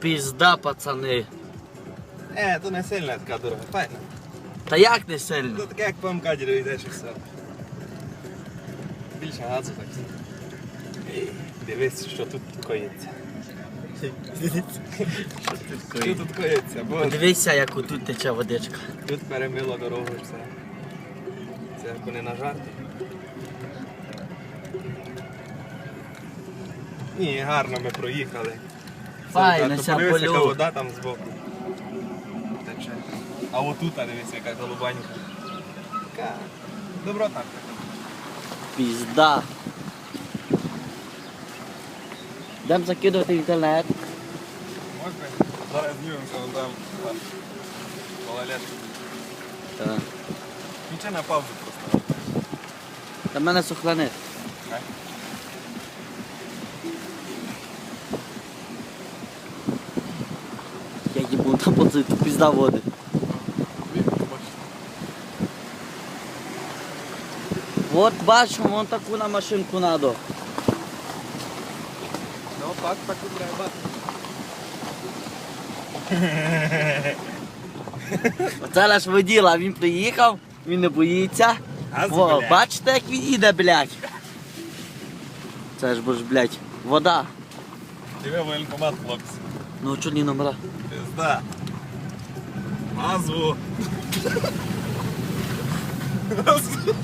пізда, пацани. Е, то не сильна така дорога, файна. Та як не сильно? Ну таке як по МК йдеш і все. Більше газу так. Ей, Дивись, що тут коїться. Що тут коїться? Бо Подивися, як отут тече водичка. тут перемило дорогу і все. Це як вони на жарти. Ні, гарно ми проїхали. Файно, ся подивись, яка полю. вода там збоку. Тече. А отут, а дивись, яка голубанька. Така доброта. Пізда. Дам закидувати в інтернет. Можна? Зараз знімемося, вон там малолетки. Так. Нічого на паузу просто. Та мене сохрани. Так. Там пізда води. От бачу, вон таку на машинку надо. Ну так, так і треба. Оце наш воділа, він приїхав, він не боїться. Блядь. бачите, як він їде, блядь. Це ж бо ж, блядь, вода. Диви воєнкомат, хлопці. Ну чорні номера. Пизда. Назву. Газу.